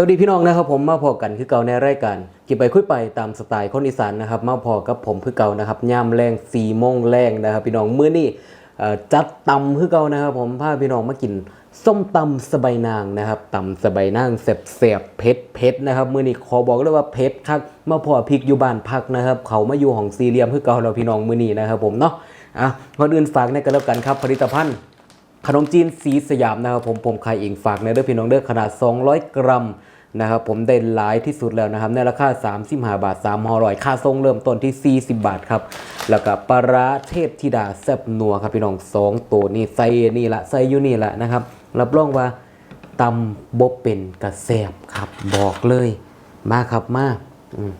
สวัสดีพี่น้องนะครับผมมาพอกันคือเก่าในรายการกินไปคุยไปตามสไตล์คนอีสานนะครับมาพอกับผมคือเก่านะครับย่ามแรงสีโมงแรงนะครับ พี่น้องมื้อนี้จัดตำคือเก่านะครับ ผมพาพี่น้องมากินส้มตำสบายนางนะครับตำสบายนางแสบๆเผ็ดเผ็ดนะครับมื้อนี้ขอบอกเลยว่าเผ็ดคักมาพอพริกอยู่บ้านพักนะครับ เขามาอยู่ห้องสี่เหลี่ยมคือเก่าเราพี่น้องมื้อนี้นะครับ ผมเนาะอะก่อนอื่นฝากในกันแล้วกันครับผลิตภัณฑ์ ขนมจีนสีสยามนะครับผมผมขายเองฝากในเด้อพี่น้องเด้อขนาด 200 กรัมนะครับผมได้หลายที่สุดแล้วนะครับในราคา35บาท3ห่อร่อยค่าส่งเริ่มต้นที่ 40 บาทครับ แล้วก็ปลาร้าเทพธิดาแซ่บนัวครับพี่น้องสองตัวนี่ใส่นี่ละใส่อยู่นี่ละนะครับรับรองว่าตำบบเป็นกระแสบครับบอกเลยมาครับมาอืม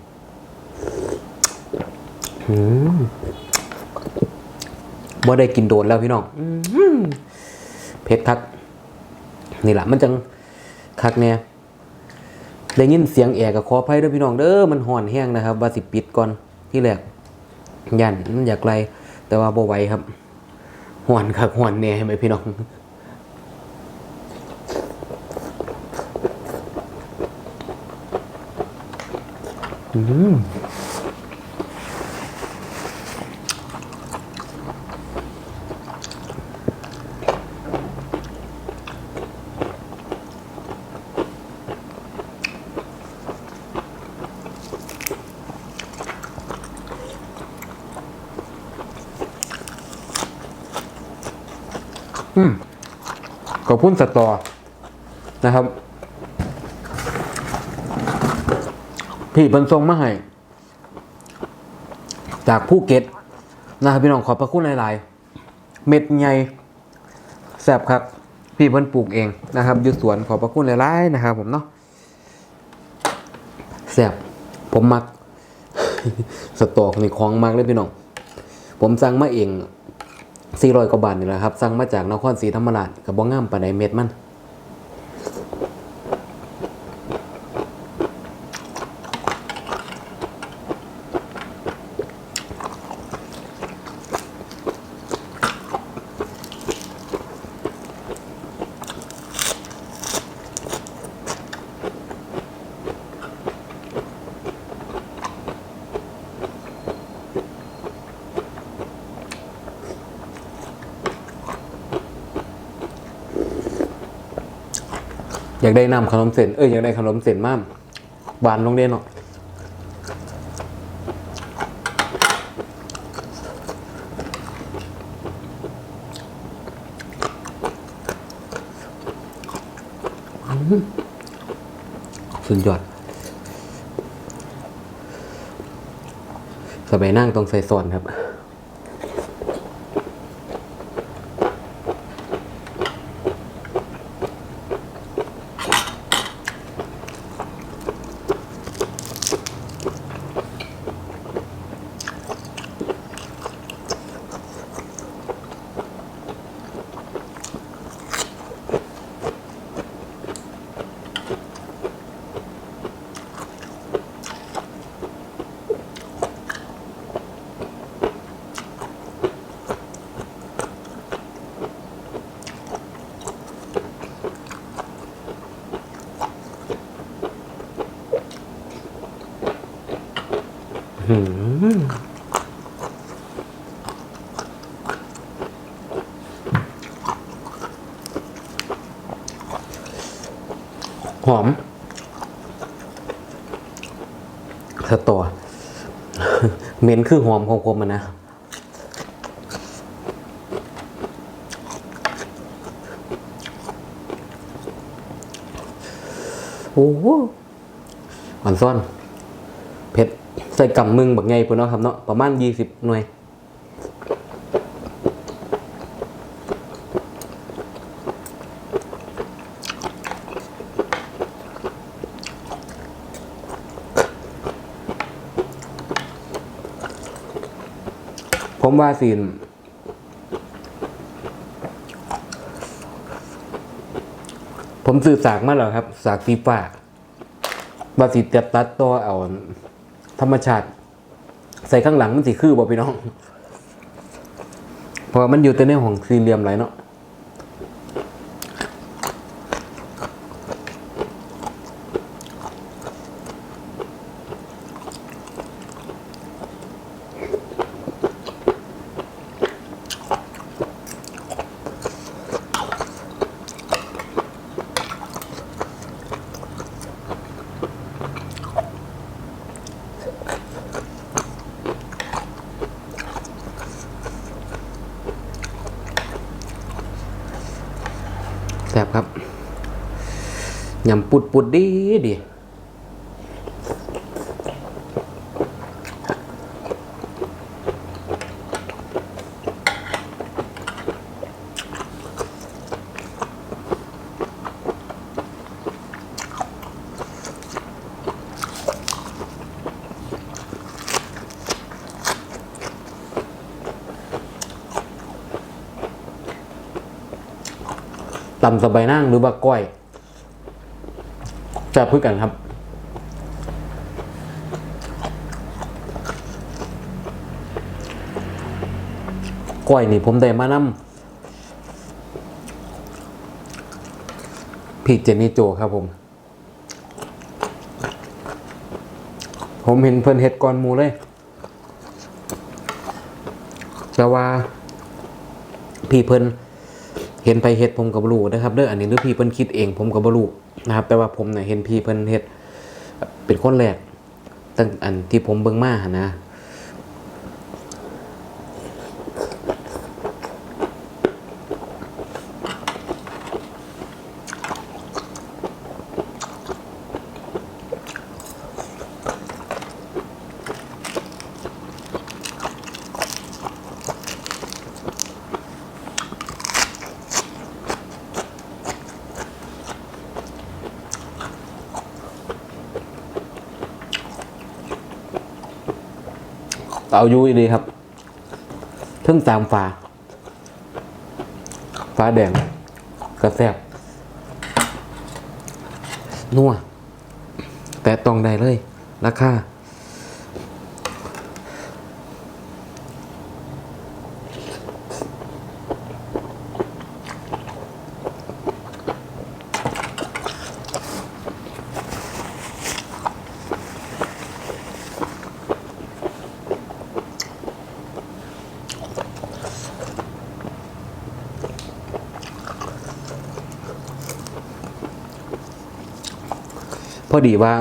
อืมบ่ได้กินโดนแล้วพี่น้องอืม เพชรคักนี่แหละมันจังคักเนี่ยได้ยินเสียงแอร์กับขออภัยด้วยพี่น้องเด้อมันห่อนแห้งนะครับ ว่าสิปิดก่อนที่แรกยันมันอยากไกล แต่ว่าบ่ไหวครับห่อนคักห่อนเนี่ยเห็นไหมพี่น้องอืมอืม ขอบคุณสตอนะครับ พี่เพิ่นส่งมาให้จากภูเก็ตนะครับพี่น้องขอบพระคุณหลาย ๆ เม็ดใหญ่แซบครับ พี่เพิ่นปลูกเองนะครับอยู่สวนขอบพระคุณหลาย ๆ นะครับ ผมเนาะแซบผมมัก สตอกนี่ของมากเลยพี่น้อง ผมสั่งมาเอง 400กว่าบาทนี่แหละครับ สั่งมาจากนครศรีธรรมราชกับบ้องงามปานใดเม็ดมัน อยากได้น้ำขนมเส้นเอ้ยอยากได้ขนมเส้นมากหวานลงเด่นเนาะอืมสุดยอดสบายนั่งตรงใส่ส่วนครับ หอม สตอเหม็นคือหอมของผมมันนะโอ้โหหวานซ่อน เผ็ด ใส่กำมึงแบบไงพุ่นเนาะครับเนาะประมาณยี่สิบหน่วย ผมว่าสินผมซื้อสากมาแล้วครับ สากสีฟ้าบาสิจะตัดตัวเอา ธรรมชาติ ใส่ข้างหลังมันสีคือบ่พี่น้อง เพราะมันอยู่แต่ในห้องสี่เหลี่ยมไรเนาะ ซ่บครับยำปุดปุดดีดี ตำสบายนั่งหรือว่าก้อยแซ่บเพื่อกันครับ ก้อยนี่ผมได้มานำพี่เจนนี่โจครับผม ผมเห็นเพิ่นเฮ็ดก่อนหมูเลยแต่ว่าพี่เพิ่น เห็นไปเฮ็ดผมกับบลูนะครับเด้ออันนี้หรือพี่เพิ่นคิดเองผมกับบลูนะครับ แต่ว่าผมเนี่ยเห็นพี่เพิ่นเฮ็ดเป็นคนแรกตั้งอันที่ผมเบิ่งมาหนะ เอาอยู่ดีครับเพิ่งตามฟ้าฟ้าแดงกระแซบนัวแต่ตองใดเลย ราคา อดีว่า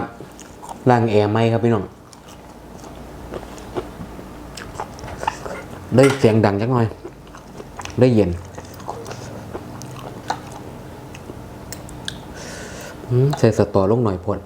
ร่างแอร์ไหมครับพี่น้องได้เสียงดังจังหน่อย ได้เย็นใส่สตอลงหน่อยพด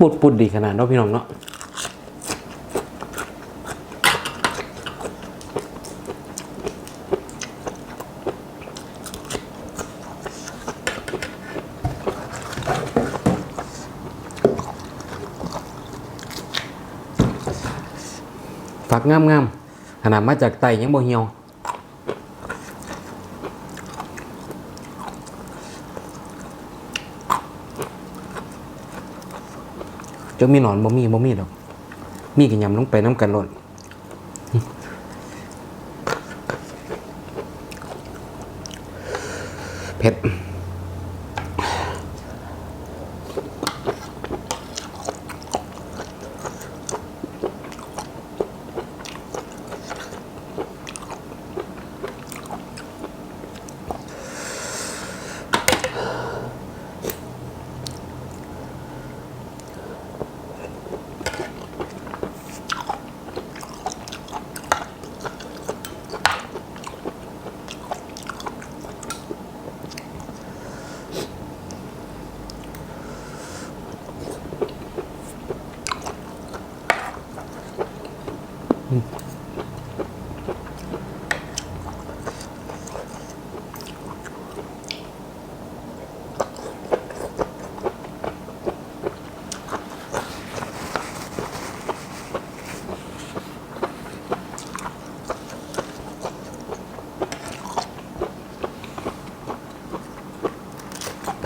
ปุดปุดดีขนาดเนาะพี่น้องเนาะฝักงามๆขนาดมาจากไตยังบ่เหี่ยว จะมีหนอนบ่มีบ่มีดอก มีกินยำลงไปน้ำกันหล่น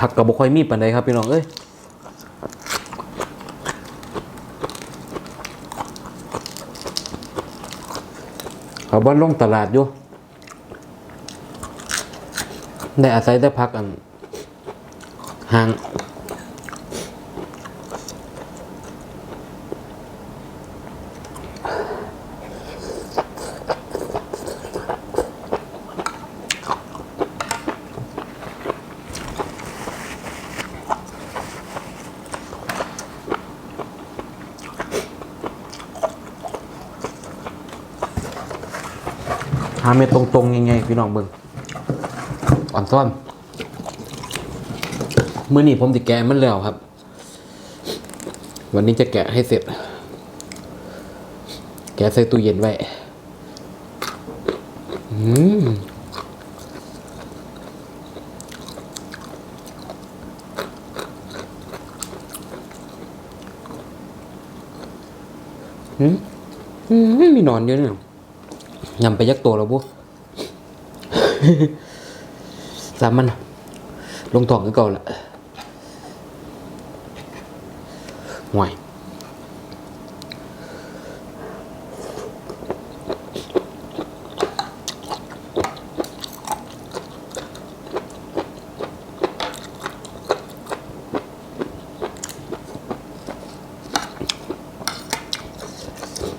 ผักกับบุคอยมีปันใดครับพี่น้องเอ้ย เขาบ้านลงตลาดอยู่ได้อาศัยได้พักกันห่างาเม็ดตรงๆยังไงพี่น้องเบิ่งอ่อนซ่อนเมื่อนี้ผมจะแกะมันแล้วครับ วันนี้จะแกะให้เสร็จ แกะใส่ตู้เย็นไว้อืมอืมมีนอนเยอะเนี่ย ยำไปยักตัวแล้วบุสามมัน ลงทองก็เก่าละห่วย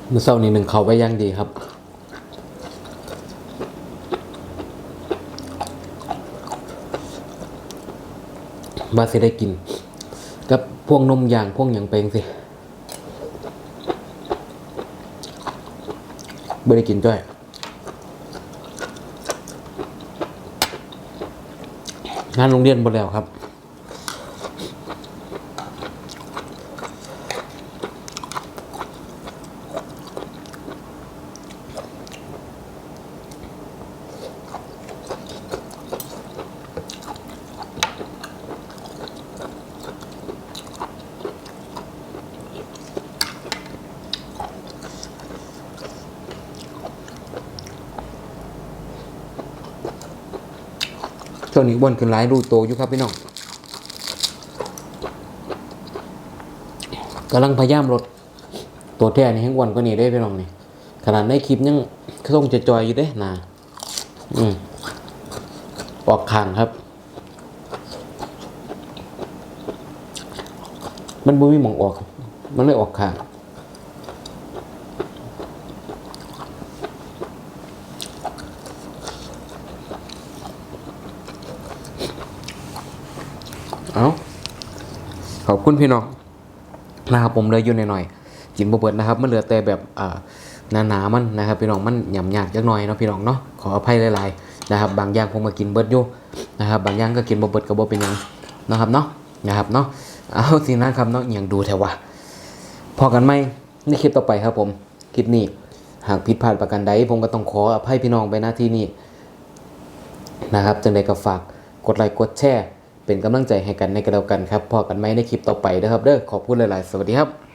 เมื่อเช้านี้หนึ่งเขาไปย่างดีครับ ว่าสิได้กิน กับพวกนมยางพวกอย่างเป็งสิไม่ได้กินด้วยงานโรงเรียนหมดแล้วครับ ช่วงนี้อ้วนขึ้นหลายรูโตอยู่ครับพี่น้องกำลังพยายามลดตัวแท้นี่ให้อ้วนกว่านี้ได้พี่น้องนี่ขนาดในคลิปยังส่งจะจอยอยู่เด้นาอืมออกข้างครับ มันบ่มีหมองออก มันเลยออกข้าง เอาขอบ คุณพี่น้องนะครับผมเลยอยู่หน่อยๆกินบ่เบิดนะครับมันเหลือแต่แบบอ่าหนาๆมันนะครับพี่น้องมันหยำยากจักหน่อยเนาะพี่น้องเนาะขออภัยหลายๆนะครับ บางอย่างผมมากินเบิดอยู่นะครับ บางอย่างก็กินบ่เบิดก็บ่เป็นหยังนะครับเนาะนะครับเนาะเอาสินะครับเนาะอย่างดูแถวว่าพอกันไหมในคลิปต่อไปครับผมคลิปนี้หากผิดพลาดประการใดผมก็ต้องขออภัยพี่น้องไปหน้าที่นี้นะครับจังใดก็ฝากกดไลค์กดแชร์ เป็นกำลังใจให้กันในกันแล้วกันครับพอกันไหมในคลิปต่อไปนะครับเด้อขอบคุณหลาย ๆ สวัสดีครับ